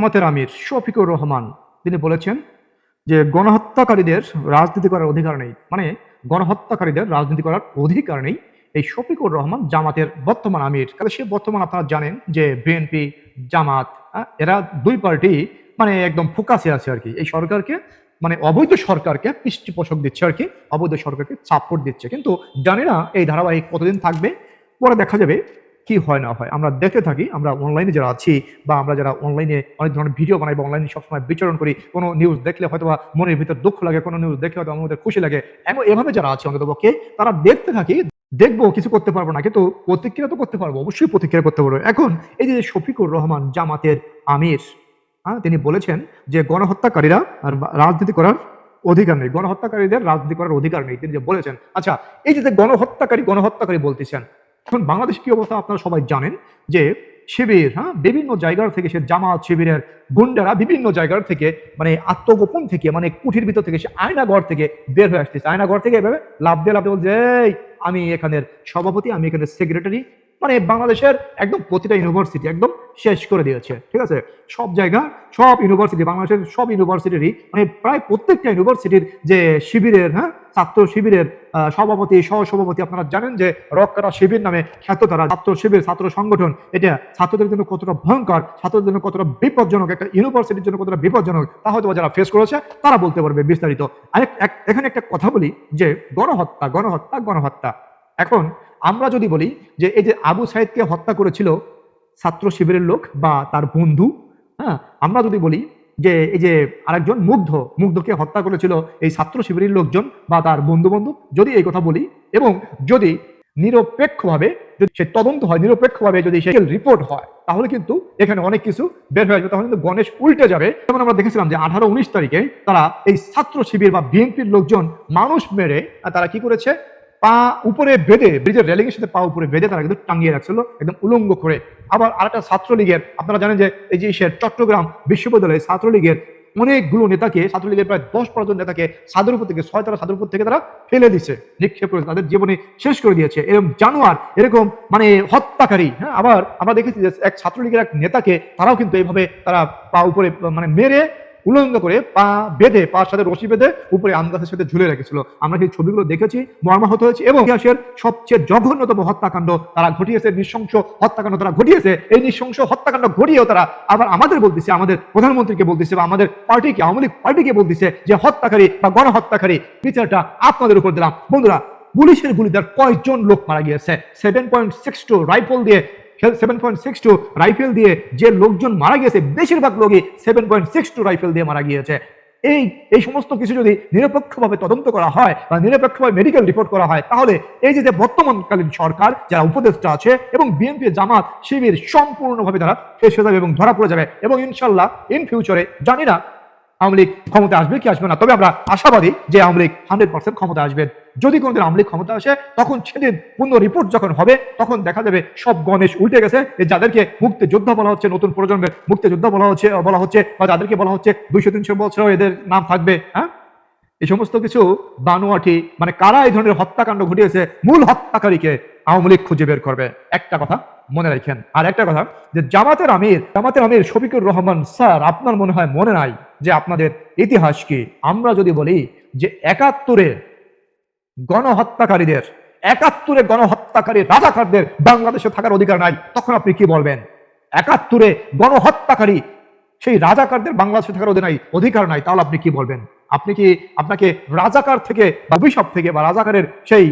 জামাতের আমির শফিকুর রহমান। তিনি বলেছেন যে গণহত্যাকারীদের রাজনীতি করার অধিকার নেই। মানে গণহত্যাকারীদের রাজনীতি করার অধিকার নেই এই শফিকুর রহমান জামাতের বর্তমান আমির। তাহলে সে বর্তমান আপনারা জানেন যে বিএনপি জামাত হ্যাঁ, এরা দুই পার্টি মানে একদম ফোকাসে আছে আর কি। এই সরকারকে মানে অবৈধ সরকারকে পৃষ্ঠপোষক দিচ্ছে আর কি অবৈধ সরকারকে সাপোর্ট দিচ্ছে। কিন্তু জানি না এই ধারাবাহিক কতদিন থাকবে? পরে দেখা যাবে কি হয় না হয়। আমরা দেখতে থাকি, আমরা অনলাইনে যারা আছি বা আমরা যারা অনলাইনে অনেক ধরনের ভিডিও বানাই বা অনলাইনে সবসময় বিচরণ করি, কোনো নিউজ দেখলে হয়তো বা মনের ভিতর দুঃখ লাগে, কোনো নিউজ দেখলে হয়তো আমাদের খুশি লাগে। এমন এভাবে যারা আছে অন্তত পক্ষে, তারা দেখতে থাকি, দেখব কিছু করতে পারব না, কিন্তু প্রতিক্রিয়া তো করতে পারব, অবশ্যই প্রতিক্রিয়া করতে পারব। এখন এই যে শফিকুর রহমান জামাতের আমির হ্যাঁ তিনি বলেছেন যে গণহত্যাকারীরা রাজনীতি করার অধিকার নেই। গণহত্যাকারীদের রাজনীতি করার অধিকার নেই, তিনি যে বলেছেন। আচ্ছা এই যে গণহত্যাকারী গণহত্যাকারী বলতেছেন এখন বাংলাদেশ কি অবস্থা আপনারা সবাই জানেন যে শিবির হ্যাঁ বিভিন্ন জায়গার থেকে সে জামাত শিবিরের গুন্ডারা বিভিন্ন জায়গার থেকে মানে আত্মগোপন থেকে মানে কুঠির ভিতর থেকে সে আয়নাঘর থেকে বের হয়ে আসতেছে। আয়নাঘর থেকে এভাবে লাভ দিয়ে লাভ দিয়ে বলছে "এই, আমি এখানের সভাপতি আমি এখানে সেক্রেটারি মানে বাংলাদেশের একদম প্রতিটা ইউনিভার্সিটি একদম শেষ করে দিয়েছে, ঠিক আছে? সব জায়গা, সব ইউনিভার্সিটি বাংলাদেশের সব ইউনিভার্সিটিরই মানে প্রায় প্রত্যেকটা ইউনিভার্সিটির যে শিবিরের হ্যাঁ ছাত্র শিবিরের সভাপতি, সহসভাপতি আপনারা জানেন যে রক্কারা শিবির নামে খ্যাত তারা। ছাত্র শিবির, ছাত্র সংগঠন, এটা ছাত্রদের জন্য কতটা ভয়ঙ্কর, ছাত্রদের জন্য কতটা বিপজ্জনক, একটা ইউনিভার্সিটির জন্য কতটা বিপজ্জনক, তা হয়তো যারা ফেস করেছে, তারা বলতে পারবে বিস্তারিত। এখানে একটা কথা বলি যে গণহত্যা গণহত্যা গণহত্যা। এখন আমরা যদি বলি যে এই যে আবু সাইদকে হত্যা করেছিল ছাত্র শিবিরের লোক বা তার বন্ধু হ্যাঁ আমরা যদি বলি যে এই যে আরেকজন মুগ্ধ, মুগ্ধকে হত্যা করেছিল এই ছাত্র শিবিরের লোকজন বা তার বন্ধু বন্ধু যদি এই কথা বলি এবং যদি নিরপেক্ষভাবে যদি সে তদন্ত হয়, নিরপেক্ষভাবে যদি সে রিপোর্ট হয়, তাহলে কিন্তু এখানে অনেক কিছু বের হয়ে যাবে তাহলে কিন্তু গণেশ উল্টে যাবে। যেমন আমরা দেখেছিলাম যে আঠারো উনিশ তারিখে তারা এই ছাত্র শিবির বা বিএনপির লোকজন মানুষ মেরে তারা কি করেছে? পা উপরে বেঁধে, ব্রিজের রেলিং এর সাথে পা উপরে বেঁধে তারা কিন্তু টাঙিয়ে রাখছিল, একদম উলঙ্গ করে। আবার আরেকটা ছাত্রলীগের, আপনারা জানেন যে এই যে চট্টগ্রাম বিশ্ববিদ্যালয়ে ছাত্রলীগের অনেকগুলো নেতাকে, ছাত্রলীগের প্রায় দশ পনেরো নেতাকে সাদের উপর থেকে, ছয় তারা সাদের উপর থেকে তারা ফেলে দিছে নিক্ষেপ করেছে তাদের জীবনে শেষ করে দিয়েছে। এরকম জানোয়ার, এরকম মানে হত্যাকারী হ্যাঁ আবার আমরা দেখেছি যে এক ছাত্রলীগের এক নেতাকে, তারাও কিন্তু এইভাবে তারা পা উপরে মানে মেরে উলঙ্গ করে পা বেঁধে, পার সাথে রশি বেঁধে উপরে আম গাছের সাথে ঝুলে রেখেছিল। আমরা সেই ছবিগুলো দেখেছি, মর্মাহত হয়েছে এবং ইতিহাসের সবচেয়ে জঘন্যতম হত্যাকাণ্ড তারা ঘটিয়েছে, নৃশংস হত্যাকাণ্ড তারা ঘটিয়েছে। এই নৃশংস হত্যাকাণ্ড ঘটিয়েও তারা আবার আমাদের বলতেছে, আমাদের প্রধানমন্ত্রীকে বলতেছে বা আমাদের পার্টিকে, আওয়ামী লীগ পার্টিকে বলতেছে যে হত্যাকারী বা গণহত্যাকারী বিচারটা আপনাদের উপর দিলাম। বন্ধুরা, পুলিশের গুলিতে কয়েকজন লোক মারা গিয়েছে? Seven point six two rifle দিয়ে seven point six two rifle দিয়ে যে লোকজন মারা গিয়েছে, বেশিরভাগ লোকই seven point six two rifle দিয়ে মারা গিয়েছে। এই এই সমস্ত কিছু যদি নিরপেক্ষভাবে তদন্ত করা হয় বা নিরপেক্ষভাবে মেডিকেল রিপোর্ট করা হয়, তাহলে এই যে বর্তমানকালীন সরকার, যারা উপদেষ্টা আছে এবং বিএনপি জামাত, শিবির সম্পূর্ণভাবে তারা শেষ হয়ে যাবে এবং ধরা পড়ে যাবে এবং ইনশাল্লাহ ইন ফিউচারে জানি না আওয়ামী লীগ ক্ষমতা আসবে কি আসবে না? তবে আমরা আশাবাদী যে আওয়ামী লীগ হান্ড্রেড পার্সেন্ট ক্ষমতা আসবে। যদি কোনোদিন আওয়ামী লীগ ক্ষমতা আসে, তখন সেদিন পূর্ণ রিপোর্ট যখন হবে, তখন দেখা যাবে সব গণেশ উল্টে গেছে। যাদেরকে মুক্তি যোদ্ধা বলা হচ্ছে, নতুন প্রজন্মের মুক্তি যোদ্ধা বলা হচ্ছে বলা হচ্ছে বা যাদেরকে বলা হচ্ছে দুইশো তিনশো বছর এদের নাম থাকবে হ্যাঁ? এই সমস্ত কিছু বানোয়াটি মানে কারা এই ধরনের হত্যাকাণ্ড ঘটিয়েছে, মূল হত্যাকারীকে আওয়ামী লীগ খুঁজে বের করবে? একটা কথা মনে রাখেন। আর একটা কথা, যে জামাতের আমির জামাতের আমির শফিকুর রহমান, স্যার, আপনার মনে হয় মনে নাই যে আপনাদের ইতিহাস কি? আমরা যদি বলি যে একাত্তরে গণহত্যাকারীদের, একাত্তরে গণহত্যাকারী রাজাকারদের বাংলাদেশে থাকার অধিকার নাই, তখন আপনি কি বলবেন? একাত্তরে গণহত্যাকারী সেই রাজাকারদের বাংলাদেশে থাকার অধিকার নাই অধিকার নাই, তাহলে আপনি কি বলবেন? আপনি কি আপনাকে রাজাকার থেকে বা অভিশাপ থেকে বা রাজাকারের সেই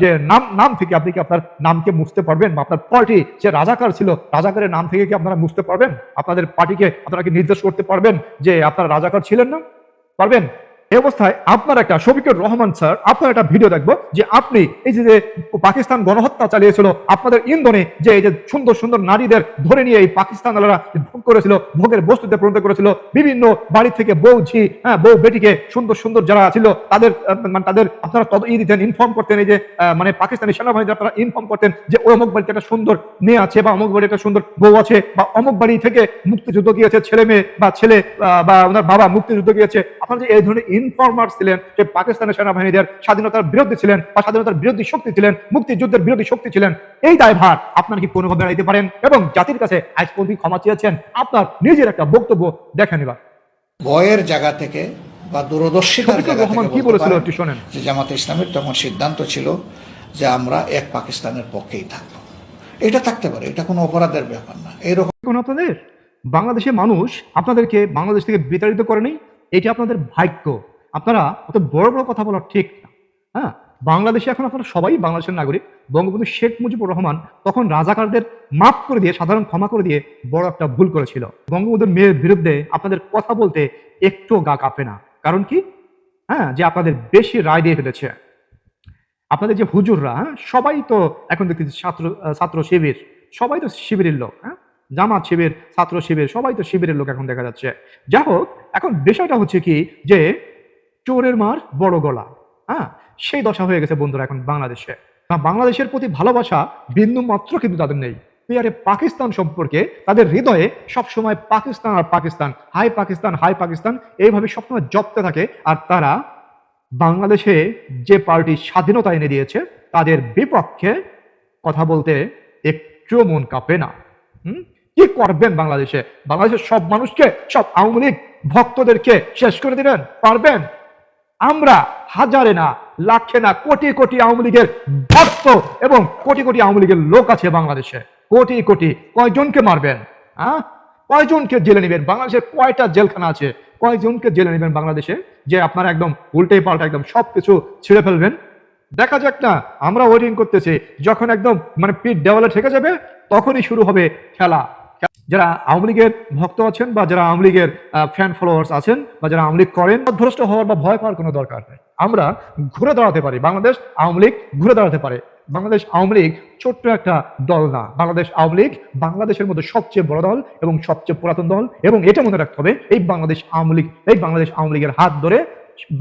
যে নাম নাম থেকে আপনি কি আপনার নামকে মুছতে পারবেন? বা আপনার পার্টি যে রাজাকার ছিল, রাজাকারের নাম থেকে কি আপনারা মুছতে পারবেন? আপনাদের পার্টিকে আপনারা কি নির্দেশ করতে পারবেন যে আপনারা রাজাকার ছিলেন না? পারবেন? অবস্থায় আপনার একটা শফিকুর রহমান স্যার, আপনার একটা ভিডিও দেখব যে আপনি এই যে পাকিস্তান গণহত্যা চালিয়েছিল, আপনাদের ইন্ধনে যে এই যে সুন্দর সুন্দর নারীদের ধরে নিয়ে এই পাকিস্তান ভোগ করেছিল, ভোগের বস্তুতে পরিণত করেছিল, বিভিন্ন বাড়ি থেকে বউ ঝি হ্যাঁ বউ বেটিকে সুন্দর সুন্দর যারা ছিল, তাদের মানে তাদের আপনারা তত ই দিতেন ইনফর্ম করতেন এই যে মানে পাকিস্তানি সেনাবাহিনী আপনারা ইনফর্ম করতেন যে ওই অমুক বাড়িতে একটা সুন্দর মেয়ে আছে বা অমুক বাড়িতে একটা সুন্দর বউ আছে বা অমুক বাড়ি থেকে মুক্তিযুদ্ধ গিয়েছে ছেলে মেয়ে বা ছেলে বা ওনার বাবা মুক্তিযুদ্ধ গিয়েছে, আপনারা যে এই ধরনের ইনফরমার ছিলেন সে পাকিস্তানের সেনাবাহিনীদের স্বাধীনতার বিরোধী ছিলেন বা স্বাধীনতার বিরোধী শক্তি ছিলেন মুক্তিযুদ্ধের বিরোধী শক্তি ছিলেন এই দায়ভার আপনার কি কোনোভাবে এড়াইতে পারেন? এবং জাতির কাছে আজ পর্যন্ত ক্ষমা চেয়েছেন আপনার নিজের একটা বক্তব্য দেখেন এবার ভয়ের জায়গা থেকে বা দূরদর্শিতার জায়গা থেকে কি বলেছিল একটু শোনেন। যে জামাতে ইসলামের তখন সিদ্ধান্ত ছিল যে আমরা এক পাকিস্তানের পক্ষেই থাকব। এটা থাকতে পারে এটা কোনো অপরাধের ব্যাপার না এরকম। কোন আপনাদের? বাংলাদেশের মানুষ আপনাদেরকে বাংলাদেশ থেকে বিতাড়িত করেনি এটি আপনাদের ভাগ্য। আপনারা অত বড় বড় কথা বলা ঠিক না। হ্যাঁ? বাংলাদেশে এখন আপনারা সবাই বাংলাদেশের নাগরিক। বঙ্গবন্ধু শেখ মুজিবুর রহমান তখন রাজাকারদের মাফ করে দিয়ে সাধারণ ক্ষমা করে দিয়ে বড় একটা ভুল করেছিল। বঙ্গবন্ধুর মেয়ের বিরুদ্ধে আপনাদের কথা বলতে একটু গা কাঁপে না। কারণ কি? হ্যাঁ যে আপনাদের বেশি রায় দিয়ে ফেলেছে। আপনাদের যে হুজুররা হ্যাঁ, সবাই তো এখন দেখতেছি ছাত্র ছাত্র শিবির। সবাই তো শিবিরের লোক হ্যাঁ? জামাত শিবির ছাত্র শিবির সবাই তো শিবিরের লোক এখন দেখা যাচ্ছে। যাই হোক এখন বিষয়টা হচ্ছে কি? যে চোরের মার বড় গলা। হ্যাঁ সেই দশা হয়ে গেছে বন্ধুরা এখন বাংলাদেশে। বাংলাদেশের প্রতি ভালোবাসা বিন্দু মাত্র কিন্তু তাদের নেই। পেয়ারে পাকিস্তান সম্পর্কে তাদের হৃদয়ে সবসময় পাকিস্তান আর পাকিস্তান, হাই পাকিস্তান হাই পাকিস্তান এইভাবে সবসময় জপতে থাকে আর তারা বাংলাদেশে যে পার্টি স্বাধীনতা এনে দিয়েছে তাদের বিপক্ষে কথা বলতে একটু মন কাঁপে না। হুম? কি করবেন বাংলাদেশে? বাংলাদেশের সব মানুষকে, সব আওয়ামী লীগ ভক্তদেরকে শেষ করে দিবেন? পারবেন? আমরা হাজারে না, লাখে না, কোটি কোটি আওয়ামী লীগের ভক্ত এবং কোটি কোটি আওয়ামী লীগের লোক আছে বাংলাদেশে। কোটি কোটি। কয়জনকে মারবেন? হ্যাঁ কয়জনকে জেলে নেবেন? বাংলাদেশের কয়টা জেলখানা আছে? কয়জনকে জেলে নেবেন বাংলাদেশে? যে আপনারা একদম উল্টে পাল্টা একদম সবকিছু ছিঁড়ে ফেলবেন? দেখা যাক না, আমরা ওয়েটিং করতেছি। যখন একদম মানে পিঠ দেওয়ালে ঠেকে যাবে, তখনই শুরু হবে খেলা। যারা আওয়ামী লীগের ভক্ত আছেন বা যারা আওয়ামী লীগের ফ্যান ফলোয়ার্স আছেন বা যারা আওয়ামী লীগ করেন ভ্রষ্ট হওয়ার বা ভয় পাওয়ার কোনো দরকার নেই। আমরা ঘুরে দাঁড়াতে পারি। বাংলাদেশ আওয়ামী লীগ ঘুরে দাঁড়াতে পারে। বাংলাদেশ আওয়ামী লীগ ছোট্ট একটা দল না। বাংলাদেশ আওয়ামী লীগ বাংলাদেশের মধ্যে সবচেয়ে বড় দল এবং সবচেয়ে পুরাতন দল এবং এটা মনে রাখতে হবে, এই বাংলাদেশ আওয়ামী লীগ, এই বাংলাদেশ আওয়ামী লীগের হাত ধরে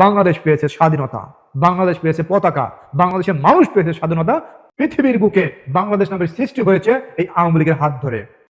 বাংলাদেশ পেয়েছে স্বাধীনতা, বাংলাদেশ পেয়েছে পতাকা, বাংলাদেশের মানুষ পেয়েছে স্বাধীনতা, পৃথিবীর বুকে বাংলাদেশ নামের সৃষ্টি হয়েছে এই আওয়ামী লীগের হাত ধরে।